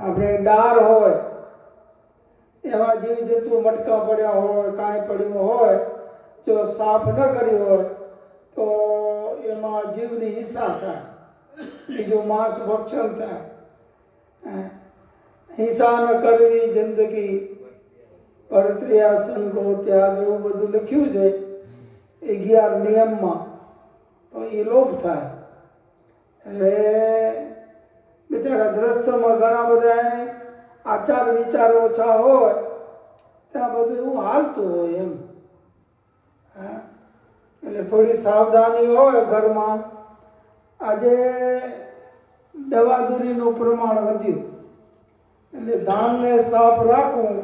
આપણે ડાર હોય એમાં જીવ જંતુ મટકા પડ્યા હોય, કાંઈ પડ્યું હોય, જો સાફ ન કરી હોય, તો એમાં જીવની હિંસા થાય, બીજું માંસ ભક્ષણ થાય. હે. હિંસા ન કરવી જિંદગી. પરત્રિયા સંગો ત્યાગ એવું બધું લખ્યું છે અગિયાર નિયમમાં. તો એ લોભ થાય. એટલે બિચારા ગ્રસ્તમાં ઘણા બધા આચાર વિચાર ઓછા હોય, ત્યાં બધું એવું હાલતું હોય એમ. એટલે થોડી સાવધાની હોય ઘરમાં. આજે દવાદુરીનું પ્રમાણ વધ્યું. એટલે ધાનને સાફ રાખવું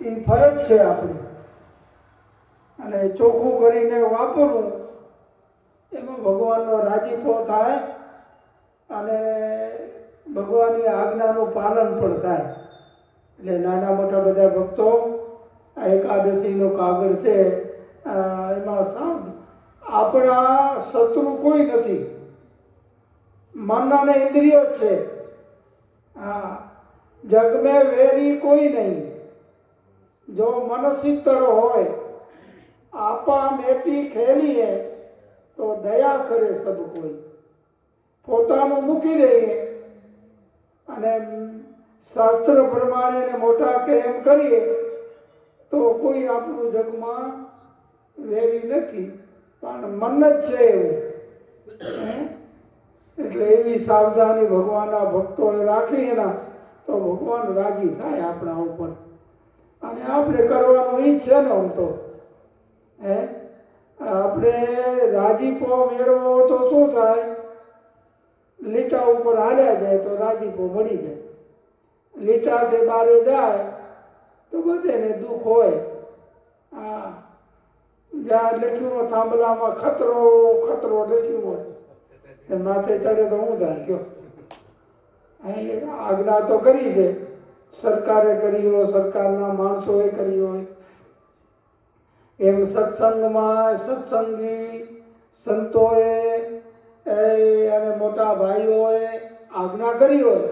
એ ફરજ છે આપણી. અને ચોખ્ખું કરીને વાપરવું, એમાં ભગવાનનો રાજીપો થાય અને ભગવાનની આજ્ઞાનું પાલન પણ થાય. એટલે નાના મોટા બધા ભક્તો, આ એકાદશીનો કાગળ છે એમાં સાવ આપણા શત્રુ કોઈ નથી. મન અને ઇન્દ્રિયો જ છે. હા જગ વેરી કોઈ નહીં. જો મન સિત્તર હોય, આપા મેટી ખેલીએ, તો દયા કરે સબ કોઈ. પોતાનું મૂકી દઈએ અને શાસ્ત્ર પ્રમાણે મોટા કે એમ કરીએ, તો કોઈ આપણું જગમાં વેરી નથી. પણ મન જ છે એવું? એટલે એવી સાવધાની ભગવાનના ભક્તોએ રાખી એના, તો ભગવાન રાજી થાય આપણા ઉપર. અને આપણે કરવાનું ઈ છે ને આમ તો. હે? આપણે રાજીપો મેળવો તો શું થાય? લીટા ઉપર હાલ્યા જાય તો રાજીપો મળી જાય. લીટાથી બારે જાય તો બધેને દુઃખ હોય. હા જ્યાં લખ્યું હોય થાંભલામાં ખતરો ખતરો લખ્યું હોય માથે ચડે તો હું થાય કયો અહીં આજ્ઞા તો કરી છે, સરકારે કરી હોય, સરકારના માણસોએ કરી હોય. એમ સત્સંગમાં સત્સંગી સંતોએ એ અને મોટા ભાઈઓએ આજ્ઞા કરી હોય,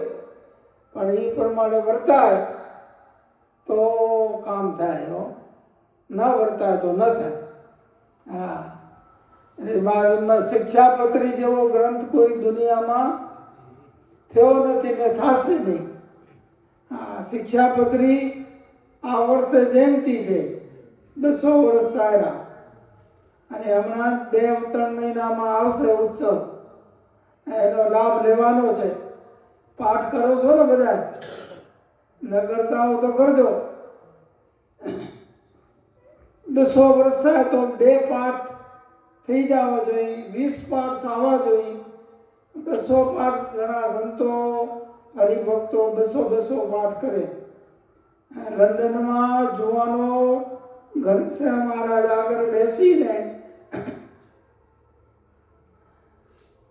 પણ એ પ્રમાણે વર્તાય તો કામ થાય, હો. ન વર્તાય તો ન થાય. હા. એમાં શિક્ષાપત્રી જેવો ગ્રંથ કોઈ દુનિયામાં થયો નથી ને થશે નહીં. હા, શિક્ષાપત્રી આ વર્ષે જયંતિ છે. બસો વર્ષ થયા. અને હમણાં બે ત્રણ મહિનામાં આવશે ઉત્સવ. એનો લાભ લેવાનો છે. પાઠ કરો છો ને બધા? ન હો તો કરજો. બસો વર્ષ થાય તો બે પાઠ થઈ જવા જોઈએ, વીસ પાઠ થવા જોઈએ. બસો પાઠ ઘણા સંતો, હરિભક્તો બસો બસો પાઠ કરે. લંડનમાં જોવાનો ઘનશ્યામ મહારાજ આગળ બેસીને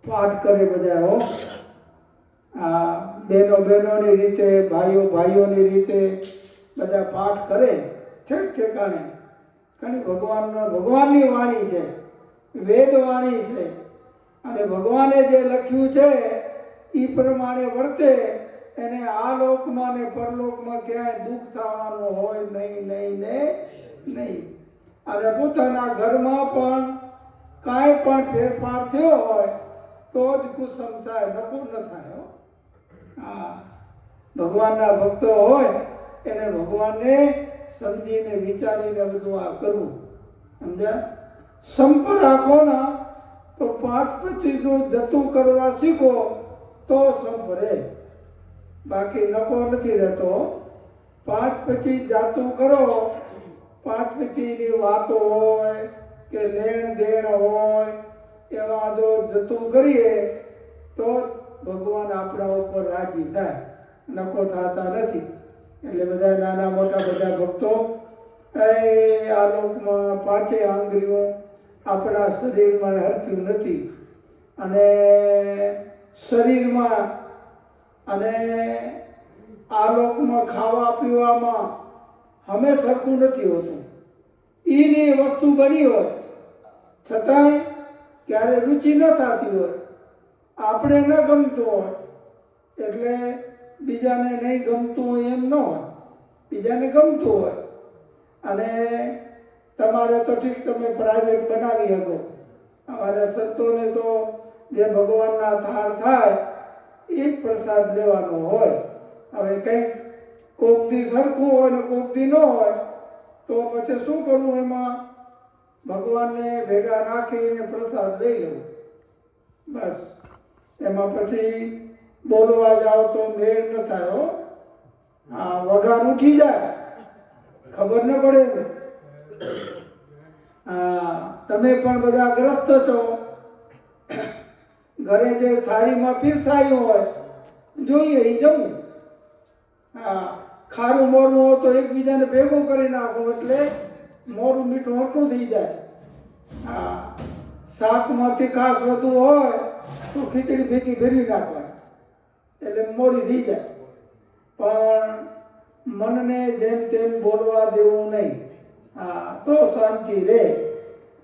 પાઠ કરે બધા, હો. આ બહેનો બહેનોની રીતે, ભાઈઓ ભાઈઓની રીતે બધા પાઠ કરે ઠેક ઠેકાણે. કારણ ભગવાનનો, ભગવાનની વાણી છે વેદ વાણી છે. અને ભગવાને જે લખ્યું છે એ પ્રમાણે વર્તે. એને આ લોકમાં ને પરલોકમાં ક્યાંય દુઃખ થવાનું હોય નહીં નહીં ને નહીં. અને પોતાના ઘરમાં પણ કાંઈ પણ ફેરફાર થયો હોય તો જ કુસમ થાય નફો ન થાય, હો. હા. ભગવાનના ભક્તો હોય, એને ભગવાનને સમજીને વિચારીને બધું આ કરવું. સમજ્યા? સંપ રાખો ના, તો પાંચ પચીસનું જતું કરવા શીખો, તો સંપ રહે. બાકી નફો નથી રહેતો પાંચ પચીસ જાતું કરો, પાંચ પચીસની વાતો હોય કે લેણ દેણ હોય એમાં જો જતું કરીએ, તો ભગવાન આપણા ઉપર રાજી થાય. નકો થતા નથી. એટલે બધા નાના મોટા બધા ભક્તો, એ આ લોકમાં પાંચે આંગળીઓ આપણા શરીરમાં હરતું નથી. અને શરીરમાં અને આ લોકમાં ખાવા પીવામાં હમે સરખું નથી હોતું. એની વસ્તુ બની હોય. છતાંય ક્યારે રુચિ ન થતી હોય. આપણે ન ગમતું હોય. એટલે બીજાને નહીં ગમતું હોય એમ ન હોય. બીજાને ગમતું હોય. અને તમારે તો ઠીક તમે પ્રાઇવેટ બનાવી શકો. અમારા સંતોને તો જે ભગવાનના થાળ થાય, એ જ પ્રસાદ લેવાનો હોય. હવે કંઈક કોક દી સરખું હોય ને કોક દી ન હોય, તો પછી શું કરવું એમાં? ભગવાનને ભેગા રાખીને પ્રસાદ લઈ લેવો બસ. એમાં પછી બોલવા જાઓ તો મેળ ન થાય હો. વઘાર ઉઠી જાય. ખબર ન પડે હા તમે પણ બધા ગ્રસ્ત છો. ઘરે જે થાળીમાં પીરસાયું હોય, જોઈએ એ જમવું હા ખારું મોરવું હોય તો એકબીજાને ભેગું કરી નાખો એટલે મોરું મીઠું મોટું થઈ જાય. હા, શાકમાંથી ખાસ વધુ હોય તો ખીચડી ભેગી ભેરવી નાખવાની. એટલે મોડી થઈ જાય. પણ મનને જેમ તેમ બોલવા દેવું નહીં. હા, તો શાંતિ રહે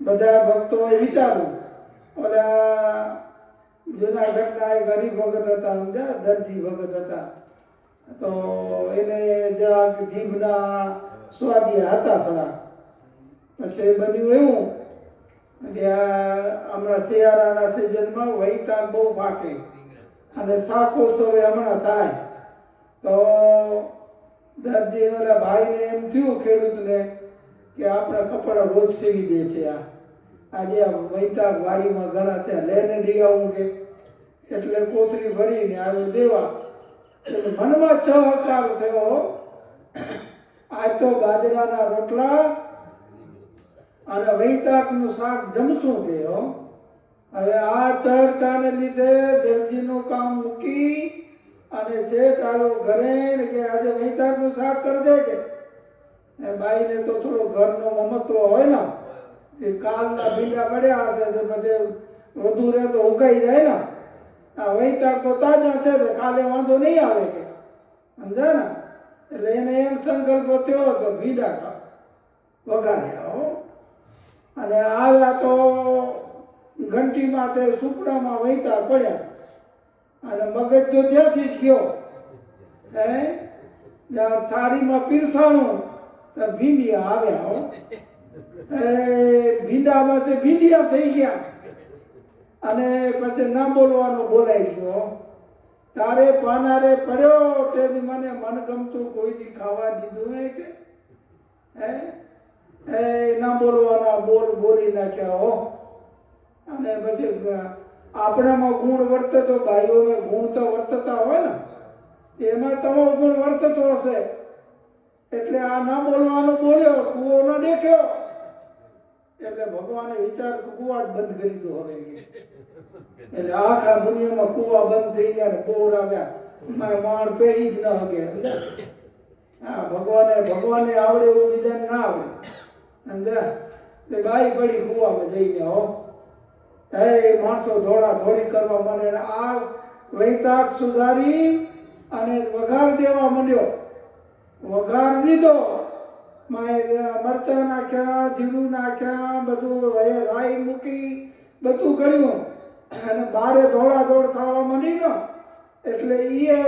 બધા ભક્તોએ વિચારવું ઓલા જુનાગઢના એક ગરીબ ભગત હતા, સમજ્યા? દરજી ભગત હતા. તો એને જરાક જીભના સ્વાદિયા હતા ખરા. પછી બન્યું એવું. કે આ હમણાં શિયાળાના સિઝનમાં વૈતાન બહુ પાકે. અને શાકો સવે હમણાં થાય. તો દર્દી ઓલા ભાઈને એમ થયું ખેડૂતને કે આપણે કપડા રોજ સીવી દે છે આ. આજે આ વૈતાગ વાડીમાં ઘણા ત્યાં લઈને ડીગાવું કે એટલે કોથળી ભરીને આવ્યું દેવા. એટલે મનમાં છ હકાર થયો. આજ તો બાજરાના રોટલા અને વૈતાકનું શાક જમશું હો? હવે આ ચર્ચાને લીધે દેવજીનું કામ મૂકી અને જે કાલો ઘરે કે આજે વૈતાકનું શાક કરી દે કે. એ બાઈને તો થોડો ઘરનો મમત્વ હોય ને, એ કાલના ભીંડા પડ્યા હશે તો પછી વધુ રહે તો ઉકાઈ જાય ને. આ વૈતાક તો તાજા છે તો કાલે વાંધો નહીં આવે કે. સમજાય ને? એટલે એને એમ સંકલ્પ થયો તો ભીંડા હો અને આવ્યા તો ઘંટીમાં તે સુપડામાં વહેતા પડ્યા. અને મગજ તો ત્યાંથી જ ગયો. હે? થાળીમાં પીરસાણું. તો ભીંડિયા આવ્યા એ, ભીંડામાં તે ભીંડિયા થઈ ગયા. અને પછી ના બોલવાનો બોલાઈ ગયો. તારે પાનારે પડ્યો, તેથી મને મનગમતું કોઈથી ખાવા દીધું નહીં કે. હે? એ ના બોલવાના, બોલ, બોલી નાખ્યા અને પછી, આપણામાં ગુણ વર્તતો, ભાઈઓને ગુણ તો વર્તતા હોય ને, એમાં તમારો ગુણ વર્તતો હશે. એટલે આ ના બોલવાનું બોલ્યો, કુવો ન દેખ્યો. એટલે ભગવાને વિચાર કુવા જ બંધ કરી દો હવે એટલે આખા દુનિયામાં કુવા બંધ થઈ ગયા ને બહુ મારે માણ પહેરી જ ન હગે હા, ભગવાને ભગવાને આવડે એવું બીજાને ના આવડે. સમજ્યા તે બાઈ પડી કુવામાં જઈને હો. એ માણસો ધોળા ધોળી કરવા માંડે આ વૈતાક સુધારી અને વઘાર દેવા માંડ્યો. વઘાર દીધો મરચા નાખ્યા, જીરું નાખ્યા, બધું રાઈ મૂકી બધું કર્યું. અને બારે ધોળા ધોળ થવા માંડી ને એટલે એ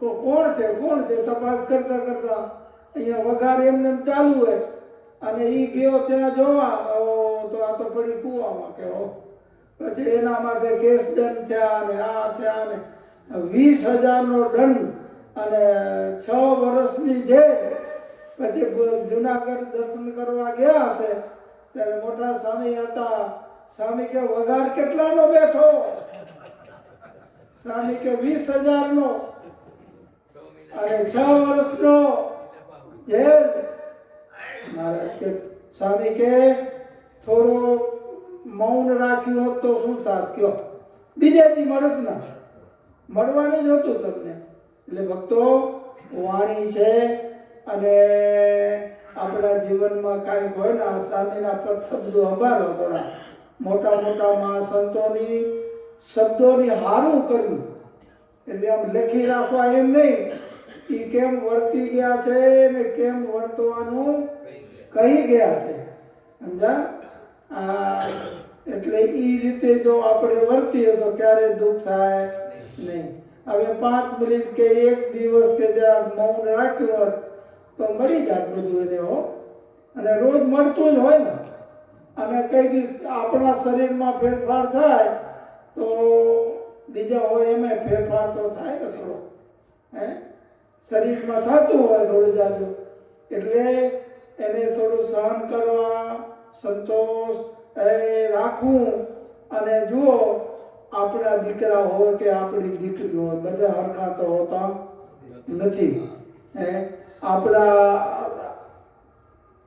કોણ છે કોણ છે? તપાસ કરતા કરતા અહીંયા વઘાર એમને એમ ચાલુ હોય. અને એ ગયો ત્યાં જોવા, તો આ તો પડી કૂવામાં કે હો. પછી એના માટે કેસ દંડ થયા અને આ થયા ને વીસ હજારનો દંડ અને છ વર્ષની જેલ. પછી જુનાગઢ દર્શન કરવા ગયા હશે. ત્યારે મોટા સ્વામી હતા. સ્વામી કે, વઘાર કેટલાનો બેઠો? સ્વામી કે, વીસ હજારનો. અને છ વર્ષનો. જેલ મહારાજ કે સ્વામી કે થોડો મૌન રાખ્યું હોત તો શું થાત? કયો? બીજેથી મળત ના. મળવાનું જ હતું તમને. એટલે ભક્તો, વાણી છે અને આપણા જીવનમાં કાંઈક હોય ને, આ સ્વામીના પદ શબ્દો સંભાળો થોડા મોટા મોટા મહાસંતોની શબ્દોની હારું કરવું એટલે આમ લખી રાખવા એમ નહીં એ કેમ વર્તી ગયા છે ને કેમ વર્તવાનું કહી ગયા છે. સમજા આ, એટલે એ રીતે જો આપણે વર્તીએ તો ક્યારે દુઃખ થાય? નહીં. હવે પાંચ મિનિટ કે એક દિવસ કે જ્યાં મૌન રાખ્યું હોત, તો મળી જાત બધું એને, હો. અને રોજ મળતું જ હોય ને. અને કઈ દિવસ આપણા શરીરમાં ફેરફાર થાય, તો બીજા હોય એમાં ફેરફાર તો થાય ને થોડો હે? શરીરમાં થતું હોય થોડું જાજુ એટલે એને થોડું સહન કરવા, સંતોષ, એ રાખવું અને જુઓ, આપણા દીકરા હોય કે આપણી દીકરી હોય, બધા હરખા તો હોતા નથી. આપણા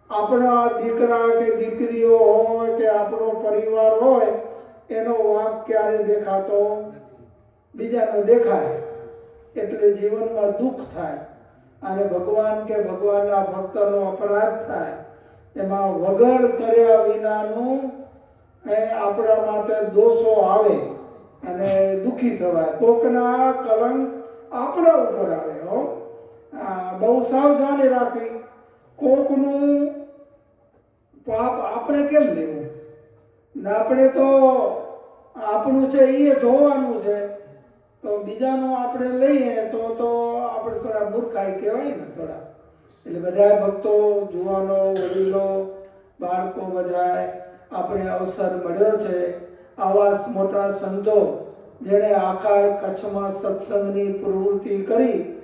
આપણા દીકરા કે દીકરીઓ હોય કે આપણો પરિવાર હોય, એનો વાંક ક્યારે દેખાતો? બીજાનો દેખાય. એટલે જીવનમાં દુઃખ થાય. અને ભગવાન કે ભગવાનના ભક્તનો અપરાધ થાય. એમાં વગર કર્યા વિનાનું એ આપણા માટે દોષો આવે અને દુઃખી થવાય. કોકના કલંક આપણા ઉપર આવે, હો. બહુ સાવધાની રાખવી. કોકનું પાપ આપણે કેમ લેવું? ને આપણે તો આપણું છે એ જોવાનું છે. તો બીજાનો આપણે લઈએ તો તો આપણે થોડા મૂર્ખાઈ કહેવાય ને થોડા. એટલે બધા ભક્તો, જુવાનો, વડીલો, બાળકો બધાએ આપણે અવસર મળ્યો છે. આવા મોટા સંતો જેણે આખા કચ્છમાં સત્સંગની પ્રવૃત્તિ કરી,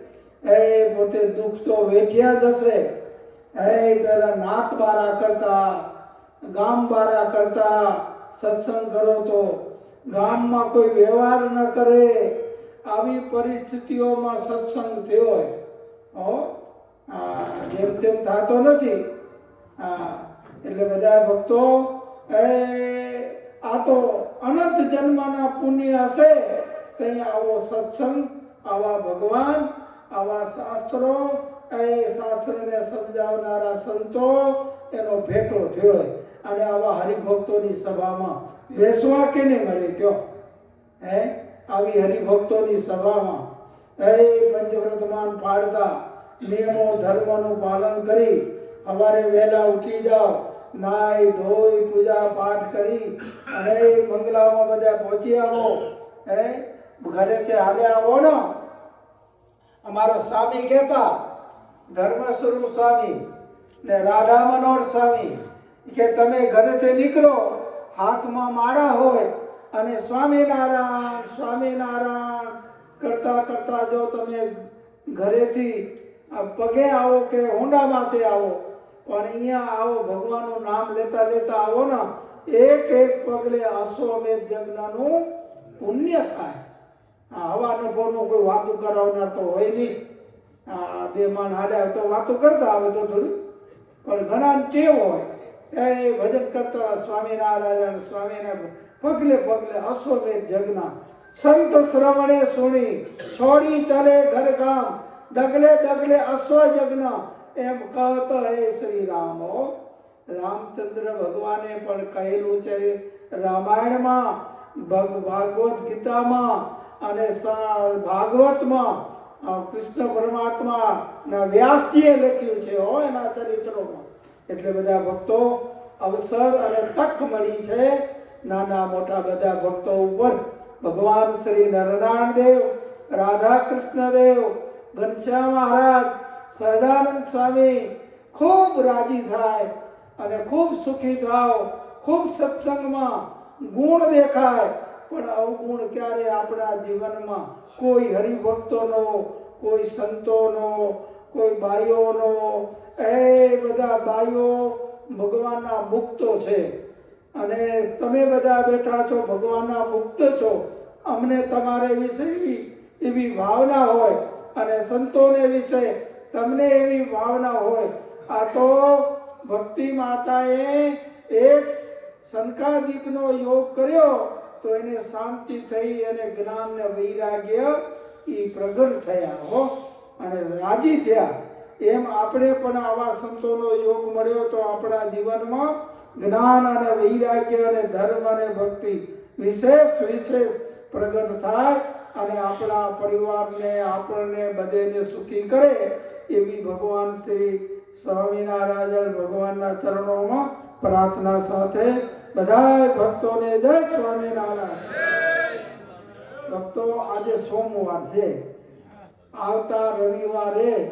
એ પોતે દુઃખ તો વેઠ્યા જ હશે. એ પેલા નાત બારા કરતા, ગામ બારા કરતા સત્સંગ કરો તો ગામમાં કોઈ વ્યવહાર ન કરે. આવી પરિસ્થિતિઓમાં સત્સંગ થયો હોય. જેમ તેમ થતો નથી. એટલે બધા ભક્તો, એ, આ તો અનંત જન્મના પુણ્ય હશે. ત્યાં આવો સત્સંગ, આવા ભગવાન, આવા શાસ્ત્રો, એ શાસ્ત્રને સમજાવનારા સંતો એનો ભેટો થયો અને આવા હરિભક્તોની સભામાં બેસવા કેને મળે કયો? હે? આવી હરિભક્તોની સભામાં એ પંચવ્રતમાન પાડતા નિયમો, ધર્મનું પાલન કરી સવારે વહેલા ઉઠી જાઓ નાય ધોઈ પૂજા પાઠ કરી અને બંગલામાં બધા પહોંચી આવો. હે? ઘરેથી હાલે આવો ને? અમારા સ્વામી કહેતા ધર્મ સ્વરૂપ સ્વામી ને રાધા મનોહર સ્વામી, કે તમે ઘરેથી નીકળો, હાથમાં માળા હોય અને સ્વામિનારાયણ સ્વામિનારાયણ કરતા કરતા જો તમે ઘરેથી પગે આવો કે હોંડામાંથી આવો, પણ અહીંયા આવો, ભગવાનનું નામ લેતા લેતા આવો ને, એક એક પગલે અશ્વમેધ યજ્ઞનું પુણ્ય થાય. આ હવા અનુભવનું કોઈ વાતું કરાવનાર તો હોય નહીં. આ બે માણ હાલ્યા તો વાતો કરતા આવે તો થોડું. પણ ઘણા ટેવ હોય. એ ભજન કરતા સ્વામિનારાયણ સ્વામીને પગલે પગલે અશ્વમેધ જગના. સંત શ્રવણે સુણી, છોડી ચાલે ઘર કામ ડગલે ડગલે અશ્વ જગ્ન. એમ કહતો હે શ્રી રામ. રામચંદ્ર ભગવાને પણ કહેલું છે રામાયણમાં, ભગ- ભાગવત ગીતામાં અને ભાગવતમાં. કૃષ્ણ પરમાત્મા વ્યાસજીએ લખ્યું છે, હો, એના ચરિત્રોમાં. એટલે બધા ભક્તો અવસર અને તક મળી છે. નાના મોટા બધા ભક્તો ઉપર. ભગવાન શ્રી નરનારાયણ દેવ, રાધા કૃષ્ણ દેવ, ઘનશ્યામ મહારાજ સહજાનંદ સ્વામી ખૂબ રાજી થાય અને ખૂબ સુખી થાવ. ખૂબ સત્સંગમાં ગુણ દેખાય. પણ અવગુણ ક્યારે આપણા જીવનમાં કોઈ હરિભક્તોનો, કોઈ સંતોનો, કોઈ બાઈઓનો એ બધા બાઈઓ ભગવાનના મુક્તો છે. અને તમે બધા બેઠા છો, ભગવાનના મુક્ત છો. અમને તમારે વિશે એવી ભાવના હોય અને સંતોને વિશે તમને એવી ભાવના હોય. આ તો ભક્તિ માતાએ એક શંકાદિકનો યોગ કર્યો, તો એને શાંતિ થઈ અને જ્ઞાન વૈરાગ્ય એ પ્રગટ થયા હો. અને રાજી થયા. એમ આપણે પણ આવા સંતોનો યોગ મળ્યો તો આપણા જીવનમાં જ્ઞાન અને વૈરાગ્ય અને ધર્મ અને ભક્તિ વિશેષ વિશેષ પ્રગટ થાય અને આપણા પરિવારને, આપણને બધેને સુખી કરે એવી ભગવાન શ્રી સ્વામિનારાયણ ભગવાનના ચરણોમાં પ્રાર્થના સાથે બધા ભક્તોને જય સ્વામિનારાયણ. ભક્તો આજે સોમવાર છે. આવતા રવિવારે